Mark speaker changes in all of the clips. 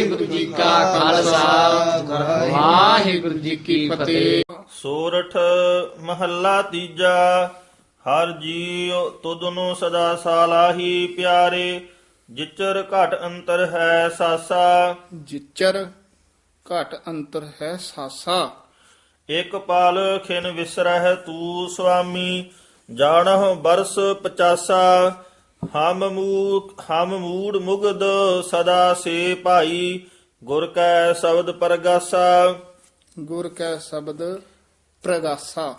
Speaker 1: ਵਾਹਿਗੁਰੂ ਜੀ ਕਾ ਖਾਲਸਾ। ਵਾਹਿਗੁਰੂ ਜੀ ਕੀ ਫਤਿਹ।
Speaker 2: ਸੋਰਠ ਮਹੱਲਾ ਤੀਜਾ ਹਰ ਜੀਉ ਤੁਧਨੂੰ ਸਦਾ ਸਾਲਾਹੀ ਪਿਆਰੇ ਜਿਚਰ ਘਟ ਅੰਤਰ ਹੈ ਸਾਸਾ।
Speaker 3: ਜਿਚਰ ਘਟ ਅੰਤਰ ਹੈ ਸਾਸਾ।
Speaker 2: ਇਕ ਪਲ ਖਿਨ ਵਿਸਰਹਿ ਤੂ ਸੁਆਮੀ ਜਾਣਹੁ ਬਰਸ ਪਚਾਸਾ। ਹਮ ਮੂਕ ਹਮ ਮੂੜ ਮੁਗਦ ਸਦਾ ਸੇ ਭਾਈ ਗੁਰ ਕੈ ਸ਼ਬਦ ਪਰਗਾਸਾ।
Speaker 3: ਗੁਰ ਕੈ ਸ਼ਬਦ ਪ੍ਰਗਾਸਾ।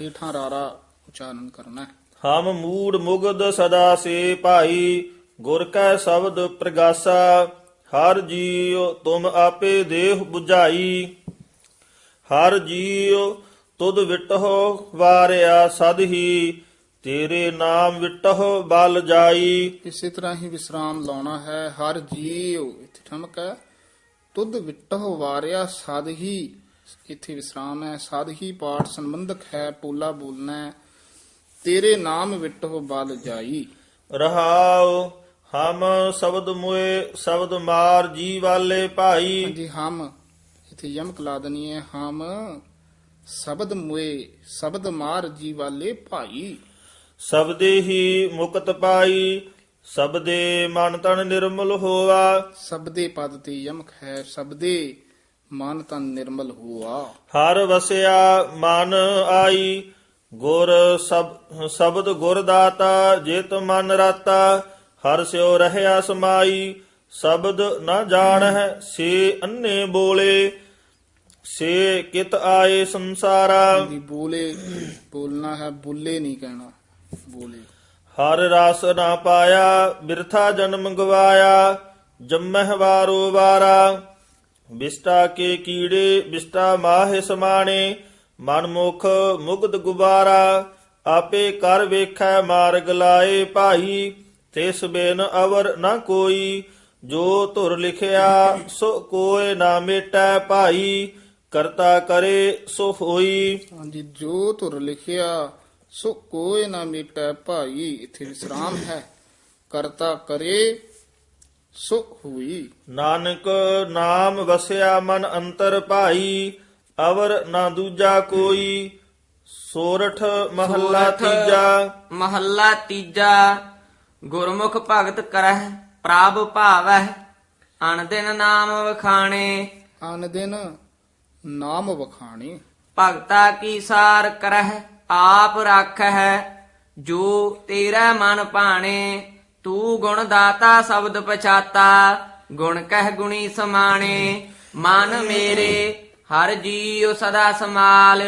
Speaker 3: ਹੀਠਾਂ ਰਾਰਾ ਉਚਾਰਨ ਕਰਨਾ ਹੈ।
Speaker 2: ਹਮ ਮੂੜ ਮੁਗਦ ਸਦਾ ਸੇ ਭਾਈ ਗੁਰ ਕੈ ਸ਼ਬਦ ਪ੍ਰਗਾਸਾ। ਹਰ ਜੀਉ ਤੁਮ ਆਪੇ ਦੇਹ 부ਝਾਈ ਹਰ ਜੀਉ ਤੁਧ ਵਿਟਹੁ ਵਾਰਿਆ ਸਦ ਹੀ ਤੇਰੇ ਨਾਮ ਵਿਟਹੁ ਬਲ ਜਾਈ।
Speaker 3: ਇਸੇ ਤਰ੍ਹਾਂ ਹੀ ਵਿਸਰਾਮ ਲਾਉਣਾ ਹੈ ਹਰ ਜੀਉ ਇੱਥੇ ਠਮਕ ਹੈ। ਤੁਧ ਵਿਟਹੁ ਵਾਰਿਆ ਸਦ ਹੀ। ਇੱਥੇ ਵਿਸਰਾਮ ਹੈ। ਸਦ ਹੀ ਪਾਠ ਸੰਬੰਧਕ ਹੈ। ਪੂਲਾ ਬੋਲਣਾ ਹੈ। ਤੇਰੇ ਨਾਮ ਵਿਟਹੁ ਬਲ ਜਾਈ।
Speaker 2: ਰਹਾਉ ਹਮ ਸ਼ਬਦ ਮੁਏ ਸ਼ਬਦ ਮਾਰ ਜੀ ਵਾਲੇ ਭਾਈ।
Speaker 3: ਹਾਂਜੀ ਹਮ। ਇੱਥੇ ਯਮਕ ਲਾ ਦਨੀ ਹੈ। ਹਮ ਸ਼ਬਦ ਮੁਏ ਸ਼ਬਦ ਮਾਰ ਜੀ ਵਾਲੇ ਭਾਈ।
Speaker 2: ਸਬਦੇ ਹੀ ਮੁਕਤ ਪਾਈ ਸਬਦੇ ਮਨ ਤਨ ਨਿਰਮਲ ਹੋਆ।
Speaker 3: ਸਬਦੇ ਪਦ ਤੇ ਯਮਕ ਹੈ ਸਬਦੇ ਮਨ ਤਨ ਨਿਰਮਲ ਹੋਆ।
Speaker 2: ਹਰ ਵਸਿਆ ਮਨ ਆਈ ਗੁਰ ਸਬ ਸ਼ਬਦ ਗੁਰ ਦਾਤਾ ਜਿਤ ਮਨ ਰਾਤਾ। ਹਰ ਸਿਓ ਰਹਿਆ ਸਮਾਈ ਸ਼ਬਦ ਨਾ ਜਾਣਹਿ ਸੇ ਅੰਨੇ ਬੋਲੇ। ਸੇ ਕਿਤ ਆਏ ਸੰਸਾਰਾ।
Speaker 3: ਦੀ ਬੋਲੇ ਬੋਲਣਾ ਹੈ ਬੁੱਲੇ ਨਹੀਂ ਕਹਿਣਾ।
Speaker 2: ਹਰ ਰਸ ਨਾ ਪਾਇਆ, ਬਿਰਥਾ ਜਨਮ ਗਵਾਇਆ, ਜੰਮਹਿ ਵਾਰੋ ਵਾਰਾ। ਬਿਸਟਾ ਕੇ ਕੀੜੇ, ਬਿਸਟਾ ਮਾਹਿ ਸਮਾਣੇ, ਮਨ ਮੁਖ ਮੁਗਧ ਗੁਬਾਰਾ। ਆਪੇ ਕਰ ਵੇਖੈ ਮਾਰਗ ਲਾਏ ਭਾਈ, ਤਿਸ ਬਿਨ ਅਵਰ ਨਾ ਕੋਈ। ਜੋ ਧੁਰ ਲਿਖਿਆ, ਸੋ ਕੋਇ ਨਾ ਮੇਟੈ ਭਾਈ। ਕਰਤਾ ਕਰੇ ਸੋ ਹੋਈ।
Speaker 3: ਹਾਂਜੀ, ਜੋ ਧੁਰ ਲਿਖਿਆ ਸੋ ਕੋਇ ਨਾ ਮਿਟੈ ਭਾਈ ਇੱਥੇ ਵਿਸਰਾਮ ਹੈ। ਕਰਤਾ ਕਰੇ ਸੋ ਹੋਈ।
Speaker 2: ਨਾਨਕ ਨਾਮ ਵਸਿਆ ਮਨ ਅੰਤਰ ਭਾਈ ਅਵਰ ਨਾ ਦੂਜਾ ਕੋਈ। ਸੋਰਠ ਮਹੱਲਾ
Speaker 1: ਸੋਰਠ
Speaker 2: ਤੀਜਾ।
Speaker 1: ਮਹੱਲਾ ਤੀਜਾ। ਗੁਰਮੁਖ ਭਗਤ ਕਰਹਿ ਪ੍ਰਭ ਭਾਵਹਿ। ਅਨ ਦਿਨ ਨਾਮ ਵਖਾਣੇ।
Speaker 3: ਆਨ ਦਿਨ ਨਾਮ ਵਖਾਣੀ।
Speaker 1: ਭਗਤਾ ਕੀ ਸਾਰ ਕਰਹਿ। ਆਪ ਰੱਖ ਹੈ ਜੋ ਤੇਰਾ ਮਨ ਭਾਣੇ, ਤੂੰ ਗੁਣ ਦਾਤਾ ਸ਼ਬਦ ਪਛਾਤਾ, ਗੁਣ ਕਹਿ ਗੁਣੀ ਸਮਾਣੇ। ਮਨ ਮੇਰੇ, ਹਰ ਜੀਉ ਸਦਾ ਸਮਾਲ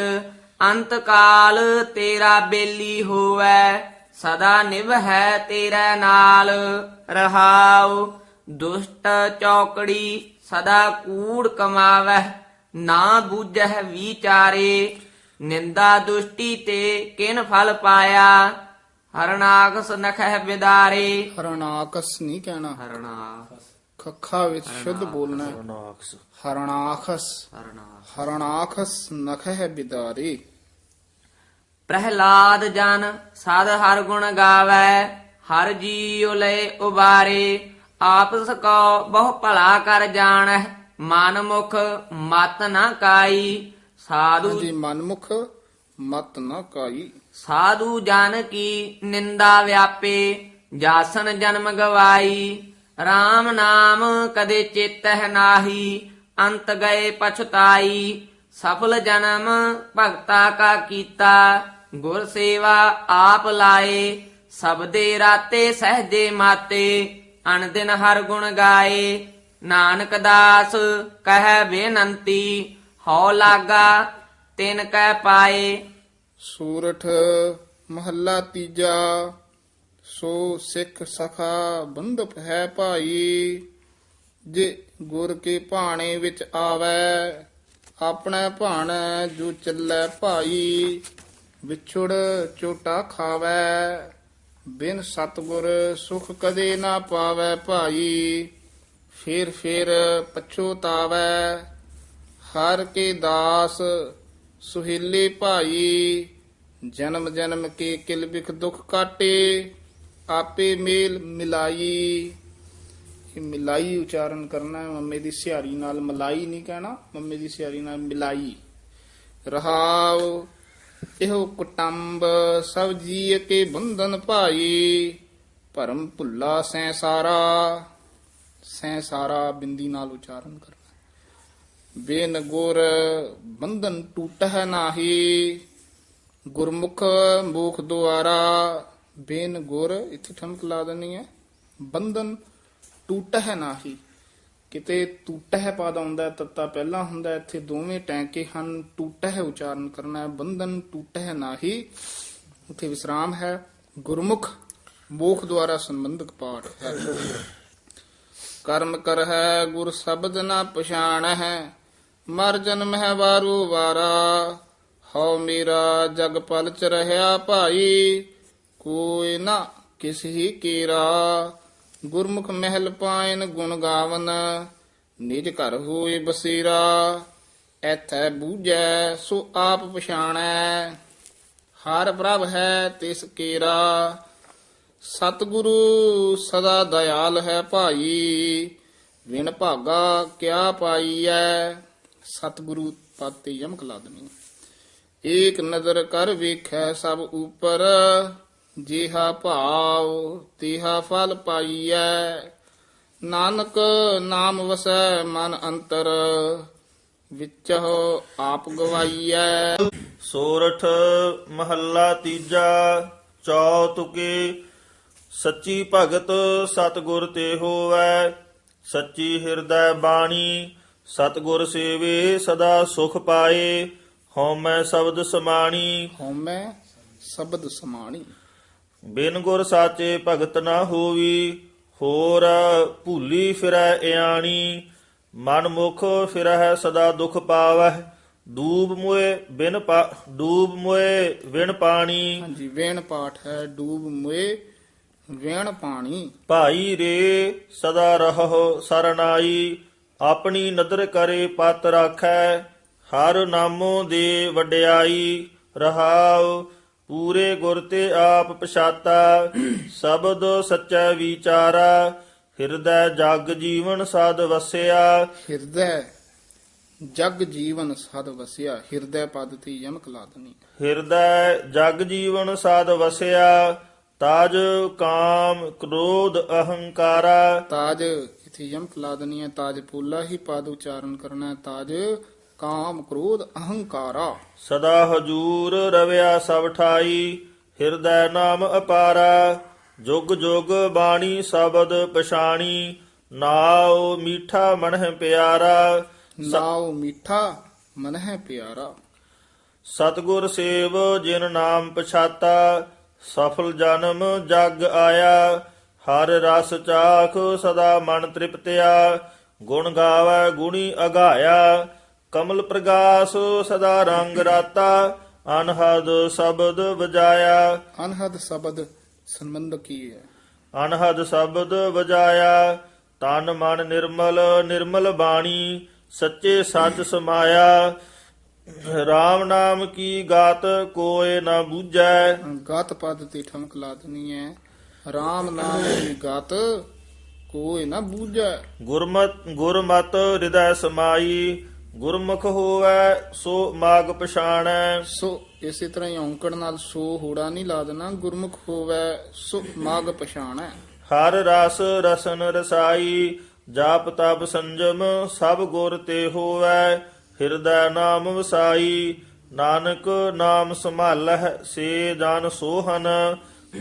Speaker 1: ਅੰਤ ਕਾਲ ਤੇਰਾ ਬੇਲੀ ਹੋਵੇ, ਸਦਾ ਨਿਭ ਹੈ ਤੇਰਾ ਨਾਲ। ਰਹਾਉ ਦੁਸ਼ਟ ਚੌਕੜੀ, ਸਦਾ ਕੂੜ ਕਮਾਵੈ ਨਾ ਬੂਝਹਿ ਵਿਚਾਰੇ। ਨਿੰਦਾ ਦੁਸ਼ਟੀ ਤੇ ਕਿਨ ਫਲ ਪਾਇਆ? ਹਰਨਾਕਸ ਨਖਹਿ ਬਿਦਾਰੇ।
Speaker 3: ਹਰਣਾਕਸ ਨਹੀਂ ਕਹਿਣਾ।
Speaker 1: ਹਰਨਾਕਸ।
Speaker 3: ਖੱਖਾ ਵਿੱਚ ਸ਼ੁੱਧ ਬੋਲਣਾ ਹੈ।
Speaker 1: ਹਰਨਾਕਸ।
Speaker 3: ਹਰਣਾਖਸ ਨਖ ਹੈ ਬਿਦਾਰੀ।
Speaker 1: ਪ੍ਰਹਿਲਾਦ ਜਨ ਸਦ ਹਰ ਗੁਣ ਗਾਵੈ ਹਰ ਜੀਉ ਲੈ ਉਬਾਰੇ। ਆਪਸ ਕੋ ਬਹੁ ਭਲਾ ਕਰ ਜਾਣੈ ਮਨ ਮੁਖ ਮਤ ਨਾ ਕਾਈ। ਸਾਧੂ
Speaker 3: ਹਾਂਜੀ ਮਨਮੁਖ ਮਤ ਨਾ ਕਾਈ।
Speaker 1: ਸਾਧੂ ਜਨ ਕੀ ਨਿੰਦਾ ਵਿਆਪੇ ਜਾਸਨ ਜਨਮ ਗਵਾਈ। RAM ਨਾਮ ਕਦੇ ਚੇਤਹਿ ਨਾਹੀ ਅੰਤ ਗਏ ਪਛਤਾਈ। ਸਫਲ ਜਨਮ ਭਗਤਾ ਕਾ ਕੀਤਾ ਗੁਰ ਸੇਵਾ ਆਪ ਲਾਏ। ਸਬਦੇ ਰਾਤੇ ਸਹਜੇ ਮਾਤੇ ਅਨ ਦਿਨ ਹਰ ਗੁਣ ਗਾਏ। ਨਾਨਕ ਦਾਸ ਕਹਿ ਬੇਨੰਤੀ ਹਉ ਲਾਗਾ, ਤਿਨ ਕਹਿ ਪਾਏ।
Speaker 3: ਸੂਰਠ ਮਹੱਲਾ ਤੀਜਾ, ਸੋ ਸਿੱਖ ਸਖਾ ਬੰਧਪ ਹੈ ਭਾਈ। ਜੇ ਗੁਰ ਕੇ ਭਾਣੇ ਵਿੱਚ ਆਵੈ, ਆਪਣੇ ਭਾਣ ਜੋ ਚੱਲੈ ਭਾਈ। ਵਿਛੜ ਚੋਟਾ ਖਾਵੈ, ਬਿਨ ਸਤਗੁਰ ਸੁਖ ਕਦੇ ਨਾ ਪਾਵੈ ਭਾਈ। ਫੇਰ ਫੇਰ ਪਛੋਤਾਵੈ ਹਰ ਕੇ ਦਾਸ ਸੁਹੇਲੇ ਭਾਈ, ਜਨਮ ਜਨਮ ਕੇ ਕਿਲ ਬਿਖ ਦੁਖ ਕਾਟੇ, ਆਪੇ ਮੇਲ ਮਿਲਾਈ। ਇਹ ਮਿਲਾਈ ਉਚਾਰਨ ਕਰਨਾ ਹੈ, ਮੰਮੇ ਦੀ ਸਿਹਾਰੀ ਨਾਲ ਮਲਾਈ ਨਹੀਂ ਕਹਿਣਾ, ਮੰਮੇ ਦੀ ਸਿਹਾਰੀ ਨਾਲ ਮਿਲਾਈ। ਰਹਾਉ, ਇਹੋ ਕੁਟੰਬ, ਸਭ ਜੀਅ ਕੇ ਬੰਧਨ ਭਾਈ। ਭਰਮ ਭੁੱਲਾ ਸੈ ਸਾਰਾ ਸੈ ਸਾਰਾ ਬਿੰਦੀ ਨਾਲ ਉਚਾਰਨ ਕਰਨਾ। ਬੇਨ ਗੁਰ ਬੰਧਨ ਟੂਟਹਿ ਨਾਹੀ ਗੁਰਮੁਖ ਮੂਖ ਦੁਆਰਾ। ਬੇਨ ਗੁਰ ਇੱਥੇ ਠਮਕ ਲਾ ਦੇਣੀ ਹੈ। ਬੰਧਨ ਟੂਟਹਿ ਨਾਹੀ। ਕਿਤੇ ਟੂਟਹਿ ਪਦ ਆਉਂਦਾ ਹੈ, ਤੱਤਾ ਪਹਿਲਾਂ ਹੁੰਦਾ ਇੱਥੇ ਦੋਵੇਂ ਟੈਂਕੇ ਹਨ। ਟੂਟਹਿ ਉਚਾਰਨ ਕਰਨਾ ਹੈ ਬੰਧਨ ਟੂਟਹਿ ਨਾਹੀ। ਉੱਥੇ ਵਿਸਰਾਮ ਹੈ। ਗੁਰਮੁਖ ਮੋਖ ਦੁਆਰਾ ਸੰਬੰਧਕ ਪਾਠ ਹੈ। ਕਰਮ ਕਰ ਹੈ ਗੁਰ ਸ਼ਬਦ ਨਾ ਪਛਾਣ ਹੈ ਮਰ ਜਨਮ ਹੈ ਵਾਰੂ ਵਾਰਾ, ਹਉ ਮੇਰਾ ਜਗ ਪਲ ਚ ਰਹਿਆ ਭਾਈ, ਕੋਈ ਨਾ ਕਿਸ ਹੀ ਕੀਰਾ। ਗੁਰਮੁਖ ਮਹਿਲ ਪਾਇਨ ਗੁਣ ਗਾਵਨ, ਨਿਜ ਘਰ ਹੋਏ ਬਸੀਰਾ। ਐਥੈ ਬੂਝੈ, ਸੋ ਆਪ ਪਛਾਣੈ, ਹਰ ਪ੍ਰਭ ਹੈ ਤਿਸ ਕੀਰਾ। ਸਤਿਗੁਰੂ ਸਦਾ ਦਇਆਲ ਹੈ ਭਾਈ, ਵਿਣ ਭਾਗਾ ਕਿਆ ਪਾਈਐ? ਸਤਿਗੁਰੂ ਪਦ ਤੇ ਯਮਕ ਲਾ ਏਕ ਨਜ਼ਰ ਕਰ ਵੇਖੈ ਸਭ ਉਪਰ, ਜਿਹਾ ਭਾਵ ਤਿਹਾ ਫਲ ਪਾਈਐ। ਨਾਨਕ ਨਾਮ ਵਸੈ ਮਨ ਅੰਤਰ, ਵਿਚਹੁ ਆਪ ਗਵਾਈਐ।
Speaker 2: ਸੋਰਠ ਮਹੱਲਾ ਤੀਜਾ ਚੌਤੁਕੇ ਸੱਚੀ ਭਗਤ ਸਤਗੁਰ ਤੇ ਹੋਵੈ। ਸੱਚੀ ਹਿਰਦੈ ਬਾਣੀ ਸਤਗੁਰ ਸੇਵੇ ਸਦਾ ਸੁਖ ਪਾਏ ਹਉਮੈ ਸ਼ਬਦ ਸਮਾਣੀ।
Speaker 3: ਹਉਮੈ ਸ਼ਬਦ ਸਮਾਣੀ।
Speaker 2: ਬਿਨ ਗੁਰ ਸਾਚੇ ਭਗਤ ਨਾ ਹੋਵੀ ਹੋਰ ਭੂਲੀ ਫਿਰੈ ਇਆਣੀ। ਮਨ ਮੁਖ ਫਿਰੈ ਸਦਾ ਦੁਖ ਪਾਵੈ ਡੂਬ ਮੁਏ ਬਿਨ ਡੂਬ ਮੁਏ ਵਿਣ ਪਾਣੀ।
Speaker 3: ਹਾਂਜੀ ਵੇਣ ਪਾਠ ਹੈ ਡੂਬ ਮੁਏ ਵੇਣ ਪਾਣੀ।
Speaker 2: ਭਾਈ ਰੇ ਸਦਾ ਰਹੋ ਸਰਨਾਈ ਆਪਣੀ ਨਦਰ ਕਰੇ ਪਤ ਰਾਖੈ ਹਰ ਨਾਮੋ ਦੇ ਵਡਿਆਈ ਰਹਾਉ ਪੂਰੇ ਗੁਰ ਤੇ ਆਪ ਪਛਾਤਾ ਸ਼ਬਦ ਸੱਚਾ ਵਿਚਾਰਾ ਹਿਰਦੈ ਜਗ ਜੀਵਨ ਸਾਧ ਵਸਿਆ।
Speaker 3: ਹਿਰਦੈ ਜਗ ਜੀਵਨ ਸਦ ਵਸਿਆ ਹਿਰਦੈ ਪਦ ਤੇ ਯਮਕ ਲਾ ਦਨੀ
Speaker 2: ਹਿਰਦੈ ਜਗ ਜੀਵਨ ਸਾਧ ਵਸਿਆ ਤਾਜ ਕਾਮ ਕ੍ਰੋਧ ਅਹੰਕਾਰਾ।
Speaker 3: ਤਾਜ ਇਥੇ ਯਮਕ ਲਾ ਦਨੀ ਹੈ ਤਾਜ ਪੂਲਾ ਹੀ ਪਦ ਉਚਾਰਨ ਕਰਨਾ ਹੈ ਤਾਜ ਕਾਮ ਕ੍ਰੋਧ ਅਹੰਕਾਰਾ।
Speaker 2: ਸਦਾ ਹਜੂਰ ਰਵਿਆ ਸਭ ਠਾਈ ਹਿਰਦੈ ਨਾਮ ਅਪਾਰਾ। ਜੁਗ ਜੁਗ ਬਾਣੀ ਸ਼ਬਦ ਪਛਾਣੀ ਨਾਉ ਮੀਠਾ ਮਨਹਿ ਪਿਆਰਾ।
Speaker 3: ਨਾਉ ਮਿੱਠਾ ਮਨ ਹੈ ਪਿਆਰਾ।
Speaker 2: ਸਤਗੁਰ ਸੇਵ ਜਿਨ ਨਾਮ ਪਛਾਤਾ ਸਫਲ ਜਨਮ ਜਗ ਆਇਆ। ਹਰ ਰਸ ਚਾਖ ਸਦਾ ਮਨ ਤ੍ਰਿਪਤਿਆ ਗੁਣ ਗਾਵੈ ਗੁਣੀ ਅਗਾਇਆ। ਕਮਲ ਪ੍ਰਗਾਸ ਸਦਾ ਰੰਗ ਰਾਤਾ ਅਨਹਦ ਸ਼ਬਦ ਵਜਾਇਆ।
Speaker 3: ਅਨਹਦ ਸ਼ਬਦ ਸੰਬੰਧ ਕੀ ਹੈ?
Speaker 2: ਅਨਹਦ ਸ਼ਬਦ ਵਜਾਇਆ ਤਨ ਮਨ ਨਿਰਮਲ ਨਿਰਮਲ ਬਾਣੀ ਸੱਚੇ ਸੱਚ ਸਮਾਇਆ। RAM ਨਾਮ ਕੀ ਗਾਤ ਕੋਏ ਨਾ ਬੂਝੈ।
Speaker 3: ਗਾਤ ਪਦ ਤੇ ਠਮਕ ਲਾ ਦਨੀ ਹੈ। RAM ਨਾਮ ਦੀ ਗਾਤ ਕੋਈ ਨਾ ਬੂਝੈ।
Speaker 2: ਗੁਰਮਤ ਗੁਰਮਤ ਹਿਰਦੈ ਸਮਾਈ ਗੁਰਮੁਖ ਹੋਵੈ ਸੋ ਮਾਗ ਪਛਾਣੈ।
Speaker 3: ਸੋ ਇਸੇ ਤਰ੍ਹਾਂ ਹੀ ਔਂਕੜ ਨਾਲ ਸੋ ਹੋੜਾ ਨਹੀਂ ਲਾ ਦੇਣਾ ਗੁਰਮੁਖ ਹੋਵੇ ਸੋ ਮਾਗ ਪਛਾਣੈ।
Speaker 2: ਹਰ ਰਸ ਰਸਨ ਰਸਾਈ ਜਾਪ ਤਪ ਸੰਜਮ ਸਭ ਗੁਰ ਤੇ ਹੋਵੈ ਹਿਰਦੈ ਨਾਮ ਵਸਾਈ। ਨਾਨਕ ਨਾਮ ਸੰਭਾਲਹਿ ਸੇ ਜਨ ਸੋਹਨ।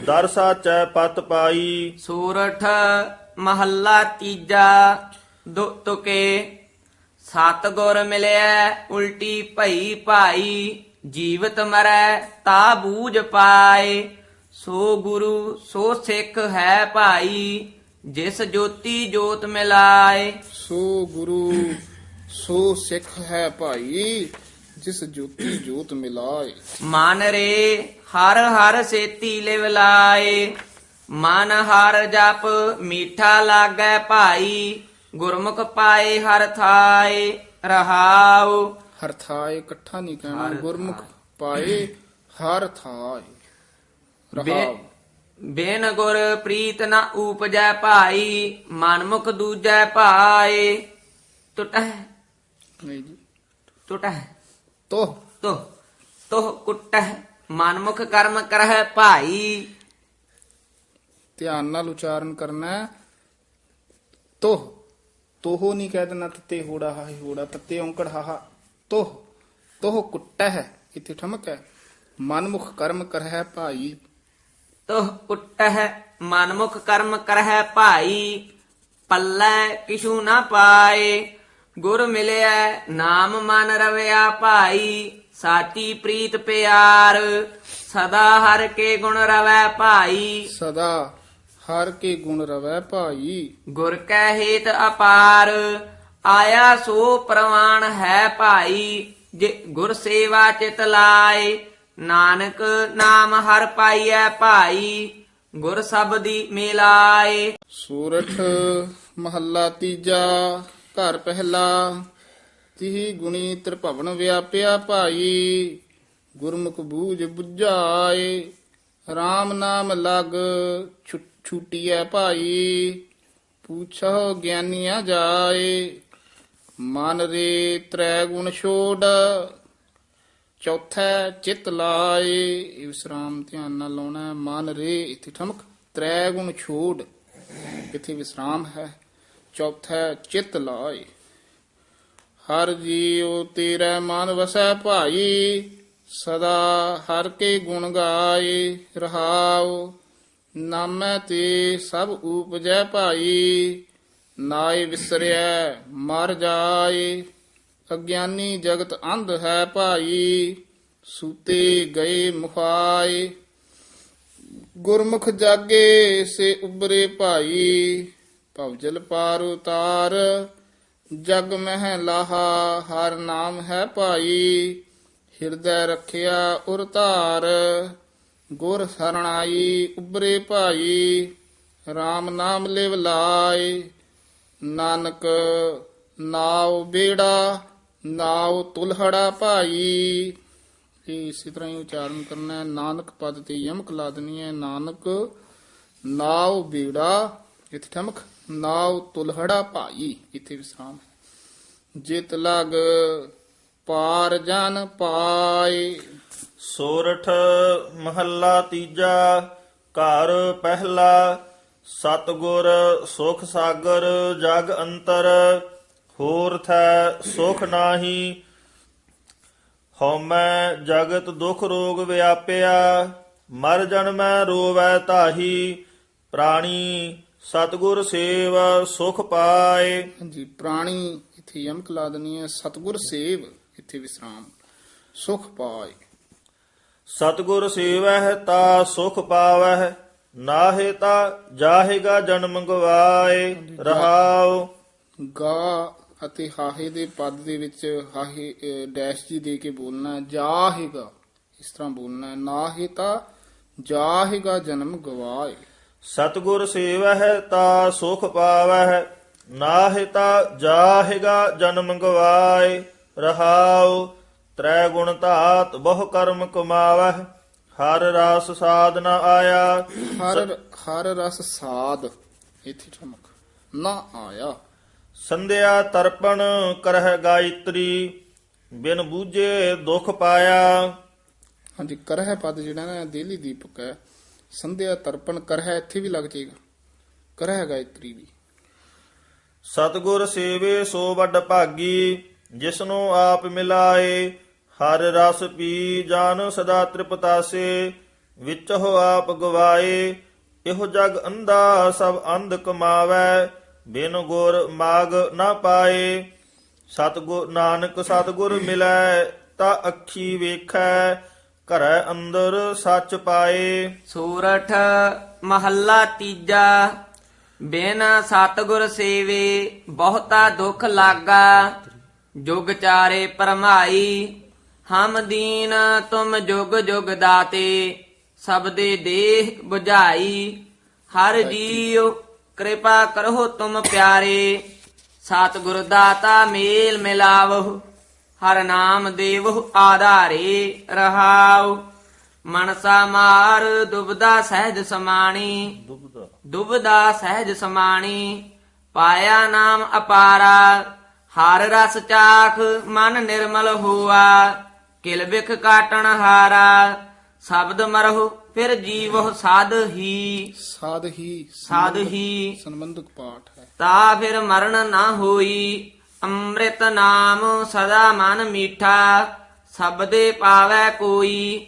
Speaker 2: ਦਰ ਸਾਚੈ ਪਤ ਪਾਈ।
Speaker 1: ਸੂਰਠ ਮਹੱਲਾ ਤੀਜਾ ਦੁ ਤੁਕੇ ਸਤ ਗੁਰ ਮਿਲਿਆ ਉਲਟੀ ਭਈ ਭਾਈ ਜੀਵਤ ਮਰੈ ਤਾ ਬੂਝ ਪਾਏ। ਸੋ ਗੁਰੂ ਸੋ ਸਿੱਖ ਹੈ ਭਾਈ ਜਿਸ ਜੋਤੀ ਜੋਤ ਮਿਲਾਏ।
Speaker 3: ਸੋ ਗੁਰੂ ਸੋ ਸਿੱਖ ਹੈ ਭਾਈ। ਜਿਸ ਜੋਤੀ ਜੋਤ ਮਿਲਾਏ।
Speaker 1: ਮਨ ਰੇ ਹਰ ਹਰ ਸੇਤੀ ਲਿਵ ਲਾਏ। ਮਨ ਹਰ ਜਪ ਮੀਠਾ ਲਾਗੈ ਭਾਈ। ਗੁਰਮੁਖ ਪਾਏ ਹਰ ਥਾਏ ਰਹਾਉ।
Speaker 3: ਹਰ ਥਾਏ ਇਕੱਠਾ ਨਹੀਂ ਕਹਿਣਾ ਗੁਰਮੁਖ ਪਾਏ ਹਰ ਥਾਏ ਰਹਾਉ।
Speaker 1: ਬਿਨ ਗੁਰ ਪ੍ਰੀਤ ਨ ਊਪਜੈ ਭਾਈ ਮਨਮੁਖ ਦੂਜੈ ਭਾਏ। ਟੁਟਹਿ
Speaker 3: ਨਹੀਂ ਜੀ।
Speaker 1: ਟੁਟਹਿ
Speaker 3: ਤੋਹ
Speaker 1: ਤੋ। ਤੋਹ ਕੁਟਹਿ ਮਨਮੁਖ ਕਰਮ ਕਰਹਿ ਭਾਈ।
Speaker 3: ਧਿਆਨ ਨਾਲ ਉਚਾਰਨ ਕਰਨਾ। ਹੈ ਤੋਹ ਤੋਹ ਨਹੀਂ ਕਹਿ ਦੇਣਾ ਤੱਤੇ ਹੋੜਾ ਹਾਹੀ ਹੋੜਾ ਤੱਤੇ ਔਂਕੜ ਹਾਹਾ। ਤੋਹ ਤੋਹ ਕੁੱਟਾ ਹੈ ਇੱਥੇ ਠਮਕ ਹੈ। ਮਨਮੁਖ ਕਰਮ ਕਰਹਿ ਭਾਈ।
Speaker 1: ਤੋਹ ਕੁਟਹਿ ਮਨਮੁਖ ਕਰਮ ਕਰਹਿ ਭਾਈ। ਪੱਲੇ ਕਿਛੂ ਨਾ ਪਾਏ। ਗੁਰ ਮਿਲਿਆ ਨਾਮ ਮਨ ਰਵਿਆ ਭਾਈ ਸਾਚੀ ਪ੍ਰੀਤ ਪਿਆਰ ਸਦਾ ਹਰ ਕੇ ਗੁਣ ਰਵੈ ਭਾਈ।
Speaker 3: ਸਦਾ ਹਰ ਕੇ ਗੁਣ ਰਵੈ ਭਾਈ।
Speaker 1: ਗੁਰ ਕੈ ਹੇਤ ਅਪਾਰ ਆਇਆ ਸੋ ਪ੍ਰਵਾਨ ਹੈ ਭਾਈ। ਜੇ ਗੁਰ ਸੇਵਾ ਚਿਤ ਲਾਏ ਨਾਨਕ ਨਾਮ ਹਰ ਪਾਈਐ ਭਾਈ। ਗੁਰ ਸਬਦੀ ਮਿਲਾਏ।
Speaker 3: ਸੂਰਠ ਮਹੱਲਾ ਤੀਜਾ। ਘਰ ਪਹਿਲਾ, ਤਿਹ ਗੁਣੀ ਤ੍ਰਿਭਵਨ ਵਿਆਪਿਆ ਭਾਈ, ਗੁਰਮੁਖ ਬੂਝ 부ਝਾਏ RAM ਨਾਮ ਲਗ ਛੁ- ਭਾਈ ਪੁੱਛੋ ਗਿਆਨੀਆਂ ਜਾਏ, ਮਨ ਰੇ ਤ੍ਰੈ ਗੁਣ ਛੋੜ, ਚੌਥਾ ਚਿਤ ਲਾਏ ਇਹ ਵਿਸਰਾਮ ਧਿਆਨ ਨਾਲ ਲਾਉਣਾ ਮਨ ਰੇ, ਇਥੇ ਠਮਕ, ਤ੍ਰੈ ਗੁਣ ਛੋੜ, ਇਥੇ ਵਿਸਰਾਮ ਹੈ। ਚੌਥਾ ਚਿਤ ਲਾਏ। ਹਰ ਜੀਉ ਤੇਰਾ ਮਨ ਵਸੈ ਭਾਈ, ਸਦਾ ਹਰ ਕੇ ਗੁਣ ਗਾਏ ਰਹਾਉ। ਨਾਮੈ ਤੇ ਸਭ ਊਪਜੈ ਭਾਈ ਨਾਏ ਵਿਸਰਿਐ ਮਰ ਜਾਏ। ਅਗਿਆਨੀ ਜਗਤ ਅੰਧ ਹੈ ਭਾਈ, ਸੂਤੇ ਗਏ ਮੁਖਾਏ ਗੁਰਮੁਖ ਜਾਗੇ ਸੇ ਉਬਰੇ ਭਾਈ ਭਵਜਲ ਪਾਰ ਉਤਾਰ, ਜਗ ਮਹਿ ਲਾਹਾ, ਹਰ ਨਾਮ ਹੈ ਭਾਈ, ਹਿਰਦੈ ਰੱਖਿਆ ਉਰ ਧਾਰ, ਗੁਰ ਸਰਣਾਈ ਉਬਰੇ ਭਾਈ RAM ਨਾਮ ਲਿਵ ਲਾਏ ਨਾਨਕ ਨਾਉ ਬੇੜਾ, ਨਾਉ ਤੁਲਹੜਾ ਭਾਈ। ਇਹ ਇਸੇ ਤਰ੍ਹਾਂ ਹੀ ਉਚਾਰਨ ਕਰਨਾ ਹੈ, ਨਾਨਕ ਪਦ ਤੇ ਯਮਕ ਲਾ ਹੈ, ਨਾਨਕ ਨਾਉ ਬੇੜਾ ਇੱਥੇ ਠਮਕ। ਨਾਉ ਤੁਲਹੜਾ ਭਾਈ, ਇੱਥੇ ਵਿਸਰਾਮ। ਹੈ ਜਿਤ ਲਗ ਪਾਰ ਜਨ ਪਾਏ।
Speaker 2: ਸੋਰਠ ਮਹੱਲਾ ਤੀਜਾ, ਘਰ ਪਹਿਲਾ। ਸਤਗੁਰ ਸੁਖ ਸਾਗਰ ਜਗ ਅੰਤਰ। ਹੋਰ ਥੈ ਸੁਖ ਨਾਹੀ। ਹਉਮੈ ਜਗਤ ਦੁਖ ਰੋਗ ਵਿਆਪਿਆ। ਮਰ ਜਨ ਜਨਮੈ ਰੋਵੈ ਤਾਹੀ ਪ੍ਰਾਣੀ ਸਤਗੁਰ ਸੇਵ ਸੁਖ ਪਾਏ।
Speaker 3: ਹਾਂਜੀ ਪ੍ਰਾਣੀ ਇੱਥੇ ਯਮਕ ਲਾ ਦੇਣੀ ਹੈ। ਸਤਗੁਰ ਸੇਵ ਇੱਥੇ ਵਿਸਰਾਮ। ਸੁਖ ਪਾਏ।
Speaker 2: ਸਤਗੁਰ ਸੇਵਹਿ ਤਾ ਸੁਖ ਪਾਵਹਿ ਨਾਹਿ ਤਾ ਜਾਹੇਗਾ ਜਨਮ ਗਵਾਏ। ਰਹਾਉ।
Speaker 3: ਗਾ ਅਤੇ ਹਾਹੇ ਦੇ ਪਦ ਦੇ ਵਿੱਚ ਹਾਹੇ ਡੈਸ਼ ਜੀ ਦੇ ਕੇ ਬੋਲਣਾ ਜਾਹੇਗਾ ਇਸ ਤਰ੍ਹਾਂ ਬੋਲਣਾ ਹੈ, ਨਾ ਹੀ ਤਾਂ ਜਾਹੇਗਾ ਜਨਮ ਗਵਾਏ।
Speaker 2: ਸਤਗੁਰ ਸੇਵਹਿ ਤਾ ਸੁਖ ਪਾਵਹਿ ਨਾਹਿ ਤਾ ਜਾਹੇਗਾ ਜਨਮ ਗਵਾਏ ਰਹਾਉ ਤ੍ਰੈ ਗੁਣ ਧਾਤ ਬਹੁ ਕਰਮ ਕਮਾਵਹਿ ਹਰ ਰਸ ਸਾਧਨਾ ਆਇਆ।
Speaker 3: ਹਰ ਹਰ ਰਸ ਸਾਧ ਇੱਥੇ ਠਮਕ ਨਾ ਆਇਆ।
Speaker 2: ਸੰਧਿਆ ਤਰਪਣ ਕਰਹਿ ਗਾਇਤਰੀ ਬਿਨ ਬੂਝੇ ਦੁਖ ਪਾਇਆ।
Speaker 3: ਹਾਂਜੀ ਕਰਹਿ ਪਦ ਜਿਹੜਾ ਨਾ ਦੇਲੀ ਦੀਪਕ ਹੈ ਸੰਧਿਆ ਤਰਪਣ ਕਰਹਿ, ਇੱਥੇ ਵੀ ਲੱਗ ਜਾਏਗਾ। ਕਰਹਿ ਗਾਇਤਰੀ ਵੀ।
Speaker 2: ਸਤਗੁਰ ਸੇਵੇ, ਸੋ ਵੱਡ ਭਾਗੀ, ਜਿਸਨੂੰ ਆਪ ਮਿਲਾਏ, ਹਰ ਰਸ ਪੀ ਜਾਨ ਸਦਾ ਤ੍ਰਿਪਤਾਸੇ ਵਿੱਚ ਹੋ ਆਪ ਗਵਾਏ, ਇਹੋ ਜਗ ਅੰਧਾ ਸਭ ਅੰਧ ਕਮਾਵੈ, ਬਿਨ ਗੁਰ ਮਾਗ ਨਾ ਪਾਏ। ਸਤਗੁਰ, ਨਾਨਕ ਸਤਗੁਰ ਮਿਲੈ, ਤਾ ਅੱਖੀ ਵੇਖੈ ਘਰੈ ਅੰਦਰ ਸੱਚ ਪਾਏ।
Speaker 1: ਸੂਰਠ ਮਹੱਲਾ ਤੀਜਾ ਬਿਨ ਸਤਗੁਰ ਸੇਵੇ ਬਹੁਤਾ ਦੁੱਖ ਲਾਗਾ। ਜੁਗ ਚਾਰੇ ਪਰਮਾਈ ਹਮ ਦੀਨ ਤੁਮ ਜੁਗ ਜੁਗ ਦਾਤੇ ਸਭ ਦੇ ਦੇਹ 부ਝਾਈ ਹਰ ਜੀਉ ਕਿਰਪਾ ਕਰੋ ਤੁਮ ਪਿਆਰੇ ਸਤਿਗੁਰ ਦਾਤਾ ਮੇਲ ਮਿਲਾਵਹੁ। ਹਰ ਨਾਮ ਦੇਵਹੁ ਆਧਾਰੇ ਰਹਾਉ। ਮਨਸਾ ਮਾਰ ਦੁਬਦਾ ਸਹਿਜ ਸਮਾਣੀ।
Speaker 2: ਦੁਬਦਾ।
Speaker 1: ਦੁਬਦਾ ਸਹਿਜ ਸਮਾਣੀ। ਪਾਇਆ ਨਾਮ ਅਪਾਰਾ। ਹਰ ਰਸ ਚਾਖ ਮਨ ਨਿਰਮਲ ਹੋਆ। ਕਿਲ ਬਿਖ ਕਾਟਣ ਹਾਰਾ। ਸ਼ਬਦ ਮਰਹੁ ਫਿਰ ਜੀਵੋ ਸਾਧ ਹੀ।
Speaker 3: ਸਾਧ ਹੀ
Speaker 1: ਸਾਧ ਹੀ।
Speaker 3: ਸੰਬੰਧਕ ਪਾਠ ਹੈ।
Speaker 1: ਤਾ ਫਿਰ ਮਰਨ ਨਾ ਹੋਈ। ਅੰਮ੍ਰਿਤ ਨਾਮ ਸਦਾ ਮਨ ਮੀਠਾ ਸਬਦੇ ਪਾਵੈ ਕੋਈ।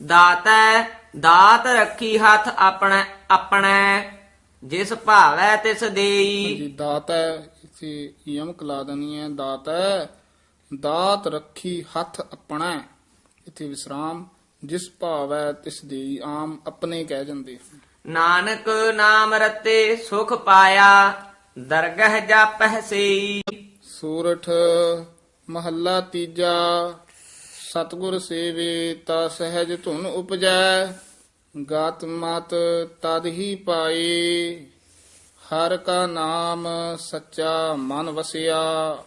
Speaker 1: ਦਾਤੈ ਦਾਤ ਰੱਖੀ ਹੱਥ ਆਪਣਾ ਆਪਣਾ ਜਿਸ ਭਾਵੈ ਤਿਸ ਦੇਈ।
Speaker 3: ਜੀ ਦਾਤ ਹੈ ਇਥੇ ਯਮਕ ਲਾ ਦੇਣੀ ਹੈ ਦਾਤ ਹੈ ਦਾਤ ਰੱਖੀ ਹੱਥ ਆਪਣਾ ਇਥੇ ਵਿਸਰਾਮ ਜਿਸ ਭਾਵ ਤਿਸ ਦੀ ਆਮ ਆਪਣੇ ਕਹਿ ਜਾਂਦੇ।
Speaker 1: ਨਾਨਕ ਨਾਮ ਰਤੇ ਸੁਖ ਪਾਇਆ ਦਰਗਹ ਜਾਪਹਿ ਸੇਈ।
Speaker 3: ਸੂਰਠ ਮਹੱਲਾ ਤੀਜਾ, ਸਤਗੁਰ ਸੇਵੇ ਤਾ ਸਹਿਜ ਧੁਨ ਉਪਜੈ, ਗਾਤ ਮਤ ਤਦ ਹੀ ਪਾਏ। ਹਰ ਕਾ ਨਾਮ ਸੱਚਾ ਮਨ ਵਸਿਆ,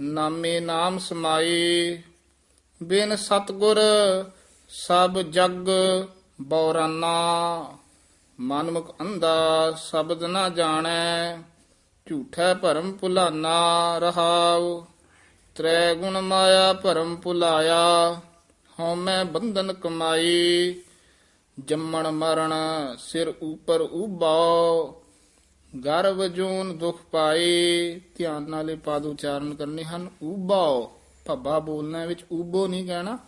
Speaker 3: ਨਾਮੇ ਨਾਮ ਸਮਾਏ। ਬਿਨ ਸਤਗੁਰ ਸਭ ਜਗ ਬੌਰਾਨਾ ਮਨਮੁਖ ਅੰਦਾ ਸ਼ਬਦ ਨਾ ਜਾਣੈ। ਝੂਠੈ ਭਰਮ ਭੁਲਾਨਾ ਰਹਾਉ। ਤ੍ਰੈ ਗੁਣ ਮਾਇਆ ਭਰਮ ਭੁਲਾਇਆ ਹਉਮੈ ਬੰਧਨ ਕਮਾਈ। ਜੰਮਣ ਮਰਨ ਸਿਰ ਉਪਰ ਉਬਾਉ ਗਰਵ ਜੂਨ ਦੁਖ ਪਾਏ ਧਿਆਨ ਨਾਲ ਇਹ ਪਦ ਉਚਾਰਨ ਕਰਨੇ ਹਨ ਉਬਾਉ ਭੱਬਾ ਬੋਲਣਾ ਵਿੱਚ ਉਬੋ ਨਹੀਂ ਕਹਿਣਾ।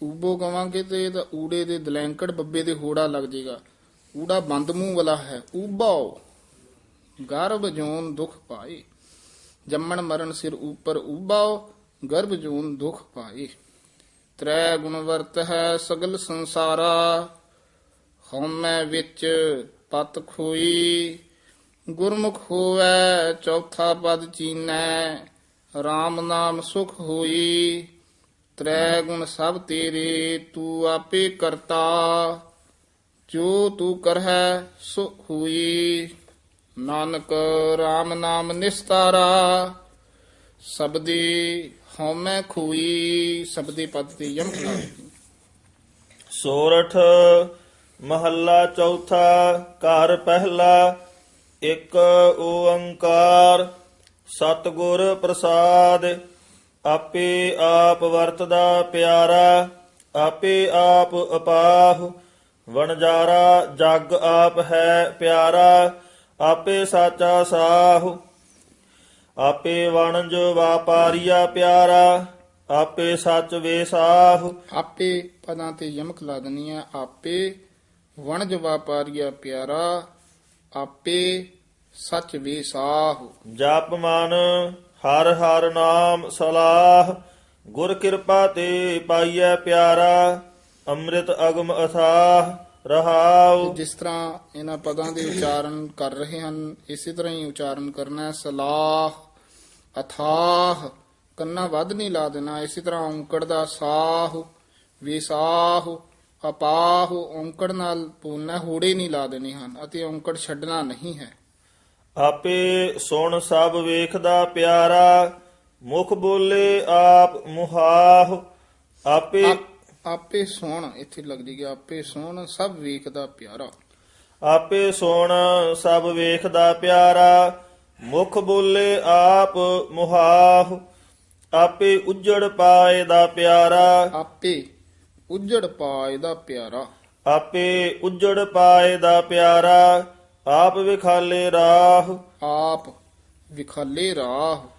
Speaker 3: ਉਬੋ ਕਵਾਂਗੇ ਤੇ ਇਹਦਾ ਊੜੇ ਦੇ ਦਲੈਂਕੜ ਬੱਬੇ ਦੇ ਹੋੜਾ ਲੱਗ ਜਾਏਗਾ ਊੜਾ ਬੰਦ ਮੂੰਹ ਵਾਲਾ ਹੈ ਉਬਾਉ ਗਰਭ ਜੂਨ ਦੁਖ ਪਾਏ। ਜੰਮਣ ਮਰਨ ਸਿਰ ਉਪਰ ਉਬਾਉ ਗਰਭ ਜੂਨ ਦੁਖ ਪਾਏ। ਤ੍ਰੈ ਗੁਣ ਵਰਤ ਹੈ ਸਗਲ ਸੰਸਾਰਾ, ਹਉਮੈ ਵਿੱਚ ਪਤ ਖੋਈ। ਗੁਰਮੁਖ ਹੋਵੈ, ਚੌਥਾ ਪਦ ਚੀਨੈ RAM ਨਾਮ ਸੁਖ ਹੋਈ। ਤ੍ਰੈ ਗੁਣ ਸਭ ਤੇਰੇ, ਤੂੰ ਆਪੇ ਕਰਤਾ। ਜੋ ਤੂੰ ਕਰਹਿ ਸੋ ਹੋਈ। ਨਾਨਕ RAM ਨਾਮ ਨਿਸਤਾਰਾ, ਸਬਦੀ ਹਉਮੈ ਖੋਈ, ਸਬਦੀ ਪਦ ਤੇ ਯਮ
Speaker 2: ਸੋਰਠ ਮਹੱਲਾ ਚੌਥਾ, ਘਰ ਪਹਿਲਾ, ਇੱਕ ਓੰਕਾਰ, ਸਤਿਗੁਰ ਪ੍ਰਸਾਦ, ਆਪੇ ਆਪ ਵਰਤਦਾ ਪਿਆਰਾ, ਆਪੇ ਆਪ ਅਪਾਹ, ਵਣਜਾਰਾ ਜਗ ਆਪ ਹੈ ਪਿਆਰਾ ਆਪੇ ਸਾਚਾ ਸਾਹੁ ਆਪੇ ਵਣਜ ਵਾਪਾਰੀਆ ਪਿਆਰਾ ਆਪੇ ਸੱਚ ਵੇਸਾਹੁ
Speaker 3: ਆਪੇ ਪਦਾਂ ਤੇ ਯਮਕ ਲਾ ਦੇਣੀ ਹੈ ਆਪੇ ਵਣਜ ਵਾਪਾਰੀਆ ਪਿਆਰਾ ਆਪੇ ਸੱਚ ਵੇਸਾਹੁ
Speaker 2: ਜਪ ਮਨ ਹਰ ਹਰ ਨਾਮ ਸਲਾਹ ਗੁਰ ਕਿਰਪਾ ਤੇ ਪਾਈਐ ਪਿਆਰਾ ਅੰਮ੍ਰਿਤ ਅਗਮ ਅਥਾਹ ਰਹਾਉ।
Speaker 3: ਜਿਸ ਤਰ੍ਹਾਂ ਇਹਨਾਂ ਪਦਾਂ ਦੇ ਉਚਾਰਨ ਕਰ ਰਹੇ ਹਨ ਇਸੇ ਤਰ੍ਹਾਂ ਹੀ ਉਚਾਰਨ ਕਰਨਾ ਹੈ। ਸਲਾਹ ਅਥਾਹ ਕੰਨਾ ਵੱਧ ਨਹੀਂ ਲਾ ਦੇਣਾ। ਇਸੇ ਤਰ੍ਹਾਂ ਔਂਕੜ ਦਾ ਸਾਹ ਵਿਸਾਹ ਅਪਾਹ ਔਂਕੜ ਨਾਲ ਬੋਲਣਾ ਹੋੜੇ ਨਹੀਂ ਲਾ ਦੇਣੇ ਹਨ ਅਤੇ ਔਂਕੜ ਛੱਡਣਾ ਨਹੀਂ ਹੈ।
Speaker 2: ਆਪੇ ਸੁਣ ਸਭ ਵੇਖਦਾ ਪਿਆਰਾ ਮੁਖ ਬੋਲੇ ਆਪ ਮੁਹਾਹ। ਆਪੇ
Speaker 3: ਆਪ- ਸੋਣ ਇੱਥੇ ਲੱਗ ਜੇਗੀ ਆਪੇ ਸੋਣ ਸਭ ਵੇਖਦਾ ਪਿਆਰਾ।
Speaker 2: ਆਪੇ ਸੁਣ ਸਭ ਵੇਖਦਾ ਪਿਆਰਾ ਮੁਖ ਬੋਲੇ ਆਪ ਮੁਹਾਹ। ਆਪੇ ਉਜੜ ਪਾਏ ਦਾ ਪਿਆਰਾ।
Speaker 3: ਆਪੇ ਉਜੜ ਪਾਏ ਦਾ ਪਿਆਰਾ।
Speaker 2: ਆਪੇ ਉਜੜ ਪਾਏ ਦਾ ਪਿਆਰਾ ਆਪ ਵਿਖਾਲੇ ਰਾਹ।
Speaker 3: ਆਪ ਵਿਖਾਲੇ ਰਾਹ।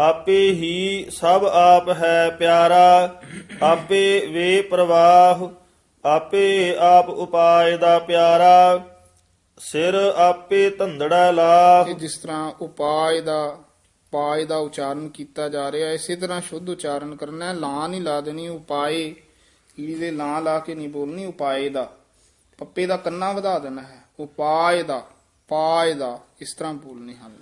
Speaker 2: ਆਪੇ ਹੀ ਸਭ ਆਪ ਹੈ ਪਿਆਰਾ ਆਪੇ ਵੇ ਪ੍ਰਵਾਹ ਆਪੇ ਆਪ ਉਪਾਏ ਦਾ ਪਿਆਰਾ ਸਿਰ ਆਪੇ ਧੰਦੜਾ ਲਾਹ।
Speaker 3: ਇਹ ਜਿਸ ਤਰ੍ਹਾਂ ਉਪਾਏ ਦਾ ਪਾਏ ਦਾ ਉਚਾਰਨ ਕੀਤਾ ਜਾ ਰਿਹਾ ਹੈ, ਇਸੇ ਤਰ੍ਹਾਂ ਸ਼ੁੱਧ ਉਚਾਰਨ ਕਰਨਾ ਹੈ। ਲਾਂ ਨਹੀਂ ਲਾ ਦੇਣੀ ਉਪਾਏ ਈ ਲਾ ਲਾ ਕੇ ਨਹੀਂ ਬੋਲਣੀ ਉਪਾਏ ਦਾ। ਪੱਪੇ ਦਾ ਕੰਨਾ ਵਧਾ ਦੇਣਾ ਹੈ ਉਪਾਏ ਦਾ ਪਾਏ ਦਾ ਇਸ ਤਰ੍ਹਾਂ ਬੋਲਨੇ ਹਨ।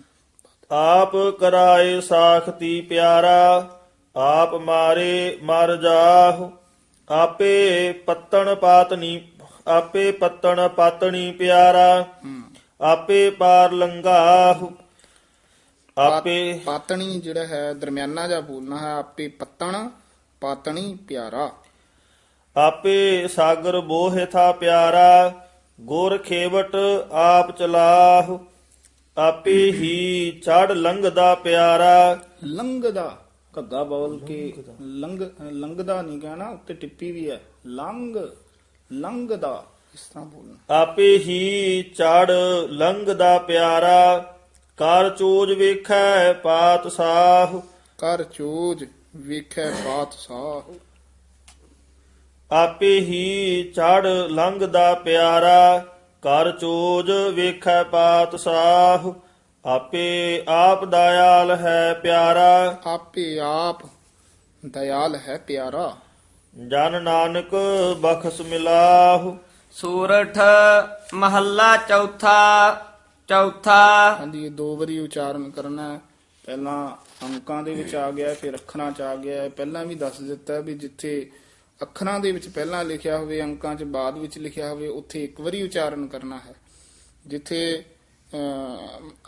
Speaker 2: ਆਪ ਕਰਾਏ ਸਾਖਤੀ ਪਿਆਰਾ ਆਪ ਮਾਰੇ ਮਰ ਜਾਹੁ ਆਪੇ ਪੱਤਣ ਪਾਤਨੀ ਆਪੇ ਪੱਤਣ ਪਾਤਣੀ ਪਿਆਰਾ। ਆਪੇ ਪਾਰ ਲੰਘਾਹੁ ਆਪੇ
Speaker 3: ਪਾਤਣੀ ਜਿਹੜਾ ਹੈ ਦਰਮਿਆਨਾ ਜਿਹਾ ਬੋਲਣਾ ਹੈ ਆਪੇ ਪੱਤਣ ਪਾਤਣੀ ਪਿਆਰਾ
Speaker 2: ਆਪੇ ਸਾਗਰ ਬੋਹਿ ਥਾ ਪਿਆਰਾ ਗੁਰ ਖੇਵਟ ਆਪ ਚਲਾਹੁ ਆਪੇ ਹੀ ਚੜ ਲੰਘਦਾ ਪਿਆਰਾ।
Speaker 3: ਲੰਘਦਾ ਘੱਗਾ ਬੋਲ ਕੇ। ਲੰਘ ਲੰਘਦਾ ਨਹੀਂ ਕਹਿਣਾ ਉੱਤੇ ਟਿੱਪੀ ਵੀ ਹੈ। ਲੰਘ ਲੰਘਦਾ ਇਸ ਤਰ੍ਹਾਂ ਬੋਲਣਾ।
Speaker 2: ਆਪੇ ਹੀ ਚੜ ਲੰਘਦਾ ਪਿਆਰਾ। ਕਰ ਚੋਜ ਵੇਖੈ ਪਾਤ ਸਾਹ।
Speaker 3: ਕਰ ਚੋਜ ਵੇਖੈ ਬਾਤ ਸਾਹ।
Speaker 2: ਆਪੇ ਹੀ ਚੜ ਲੰਘਦਾ ਪਿਆਰਾ। ਕਰ ਚੋਜ ਵੇਖੈ ਪਾਤ ਸਾਹ ਆਪੇ ਆਪ ਦਇਆਲ ਹੈ ਪਿਆਰਾ।
Speaker 3: ਆਪੇ ਆਪ ਦਇਆਲ ਹੈ ਪਿਆਰਾ।
Speaker 2: ਜਨ ਨਾਨਕ ਬਖਸ ਮਿਲਾਹੁ।
Speaker 1: ਸੂਰਠ ਮਹੱਲਾ ਚੌਥਾ ਚੌਥਾ।
Speaker 3: ਹਾਂਜੀ ਇਹ ਦੋ ਵਾਰੀ ਉਚਾਰਨ ਕਰਨਾ ਹੈ। ਪਹਿਲਾਂ ਅੰਕਾਂ ਦੇ ਵਿੱਚ ਆ ਗਿਆ ਫਿਰ ਅੱਖਰਾਂ 'ਚ ਆ ਗਿਆ। ਹੈ। ਪਹਿਲਾਂ ਵੀ ਦੱਸ ਦਿੱਤਾ ਵੀ ਜਿੱਥੇ ਅੱਖਰਾਂ ਦੇ ਵਿੱਚ ਪਹਿਲਾਂ ਲਿਖਿਆ ਹੋਵੇ, ਅੰਕਾਂ 'ਚ ਬਾਅਦ ਵਿੱਚ ਲਿਖਿਆ ਹੋਵੇ, ਉੱਥੇ ਇੱਕ ਵਾਰੀ ਉਚਾਰਨ ਕਰਨਾ ਹੈ। ਜਿੱਥੇ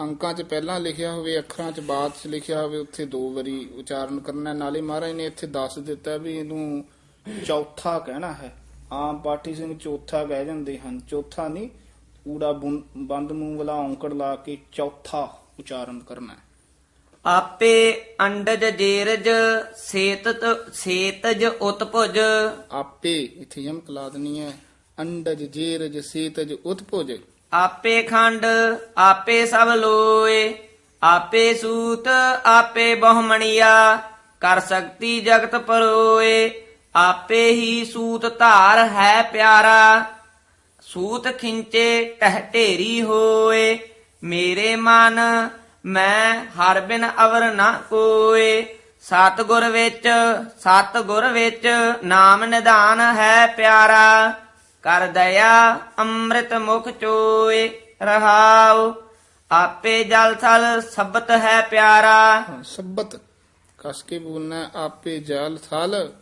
Speaker 3: ਅੰਕਾਂ 'ਚ ਪਹਿਲਾਂ ਲਿਖਿਆ ਹੋਵੇ, ਅੱਖਰਾਂ 'ਚ ਬਾਅਦ 'ਚ ਲਿਖਿਆ ਹੋਵੇ, ਉੱਥੇ ਦੋ ਵਾਰੀ ਉਚਾਰਨ ਕਰਨਾ ਨਾਲੇ ਮਹਾਰਾਜ ਨੇ ਇੱਥੇ ਦੱਸ ਦਿੱਤਾ ਵੀ ਇਹਨੂੰ ਚੌਥਾ ਕਹਿਣਾ ਹੈ। ਆਮ ਪਾਠੀ ਸਿੰਘ ਚੌਥਾ ਕਹਿ ਜਾਂਦੇ ਹਨ। ਚੌਥਾ ਨਹੀਂ, ਊੜਾ ਬੁੰ- ਬੰਦ ਮੂੰਹ ਵਾਲਾ ਔਂਕੜ ਲਾ ਕੇ ਚੌਥਾ ਉਚਾਰਨ ਕਰਨਾ ਹੈ।
Speaker 1: ਆਪੇ ਅੰਡਜ ਜੇਰਜ ਸੇਤਤ ਸੇਤਜ ਉਤਪੁਜ
Speaker 3: ਆਪੇ ਇੱਥੇ ਯਮਕ ਲਾ ਦੇਣੀ ਹੈ ਅੰਡਜ ਜੇਰਜ ਸੇਤਜ ਉਤਪੁਜ
Speaker 1: ਆਪੇ ਖੰਡ ਆਪੇ ਸਭ ਲੋਏ ਆਪੇ ਸੂਤ ਆਪੇ ਬਹੁਮਣੀਆ ਕਰ ਸਕਤੀ ਜਗਤ ਪਰੋਏ। ਆਪੇ ਹੀ ਸੂਤ ਧਾਰ ਹੈ ਪਿਆਰਾ ਸੂਤ ਖਿੰਚੇ ਟਹਿ ਢੇਰੀ ਹੋਏ। ਮੇਰੇ ਮਨ ਮੈਂ ਹਰ ਬਿਨ ਅਵਰ ਨਾ ਕੋਏ। ਸਤ ਗੁਰ ਵਿੱਚ ਸਤ ਗੁਰ ਵਿੱਚ ਨਾਮ ਨਿਧਾਨ ਹੈ ਪਿਆਰਾ। ਕਰ ਦਇਆ ਅੰਮ੍ਰਿਤ ਮੁਖ ਚੋਏ ਰਹਾਉ। ਆਪੇ ਜਲ ਥਲ ਸਬਤ ਹੈ ਪਿਆਰਾ।
Speaker 3: ਹਾਂ, ਸਬਤ ਕਸ ਕੇ ਬੋਲਣਾ ਹੈ, ਆਪੇ ਜਲ ਥਲ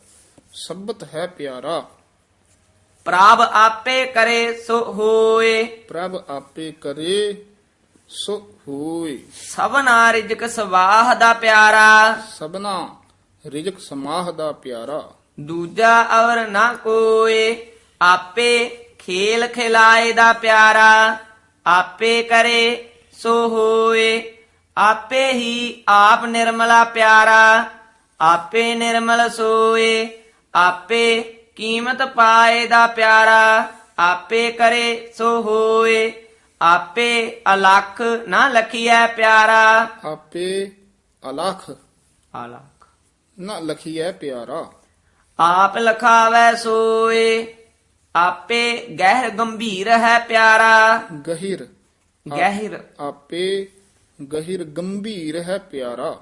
Speaker 3: ਸਬਤ ਹੈ ਪਿਆਰਾ।
Speaker 1: ਪ੍ਰਭ ਆਪੇ ਕਰੇ ਸੋ ਹੋਏ।
Speaker 3: ਪ੍ਰਭ ਆਪੇ ਕਰੇ ਸੋ ਹੋਏ
Speaker 1: ਸਭਨਾ ਰਿਜਕ ਸਵਾਹ ਦਾ ਪਿਆਰਾ।
Speaker 3: ਸਬਨਾ ਰਿਜਕ ਸਮਾਹ ਦਾ ਪਿਆਰਾ।
Speaker 1: ਦੂਜਾ ਅਵਰ ਨਾ ਕੋਏ ਆਪੇ ਖੇਲ ਖਿਲਾਏ ਦਾ ਪਿਆਰਾ। ਆਪੇ ਕਰੇ ਸੋ ਹੋਏ ਆਪੇ ਹੀ ਆਪ ਨਿਰਮਲਾ ਪਿਆਰਾ। ਆਪੇ ਨਿਰਮਲ ਸੋਏ ਆਪੇ ਕੀਮਤ ਪਾਏ ਦਾ ਪਿਆਰਾ। ਆਪੇ ਕਰੇ ਸੋ ਹੋਏ ਆਪੇ ਅਲਖ ਨਾ ਲਖੀਐ ਪਿਆਰਾ।
Speaker 3: ਆਪੇ ਅਲਖ
Speaker 1: ਅਲਖ।
Speaker 3: ਨਾ ਲਖੀਐ ਪਿਆਰਾ।
Speaker 1: ਆਪ ਲਖਾਵੈ ਸੋਏ ਆਪੇ ਗਹਿਰ ਗੰਭੀਰ ਹੈ ਪਿਆਰਾ।
Speaker 3: ਗਹਿਰ।
Speaker 1: ਗਹਿਰ।
Speaker 3: ਆਪੇ ਗਹਿਰ ਗੰਭੀਰ ਹੈ ਪਿਆਰਾ।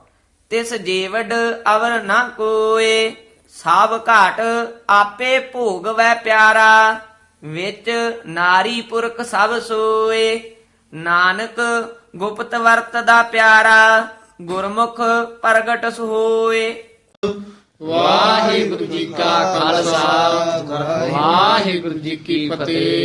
Speaker 1: ਤਿਸ ਜੀਵਡ ਅਵਰ ਨਾ ਕੋਏ ਸਭ ਘਾਟ ਆਪੇ ਭੋਗਵੈ ਪਿਆਰਾ। ਵਿੱਚ ਨਾਰੀ ਪੁਰਖ ਸਭ ਸੋਏ। ਨਾਨਕ ਗੁਪਤ ਵਰਤ ਦਾ ਪਿਆਰਾ, ਗੁਰਮੁਖ ਪ੍ਰਗਟ ਸੋਏ।
Speaker 3: ਵਾਹਿਗੁਰੂ ਜੀ ਕਾ ਖਾਲਸਾ, ਵਾਹਿਗੁਰੂ ਜੀ ਕੀ ਫਤਿਹ।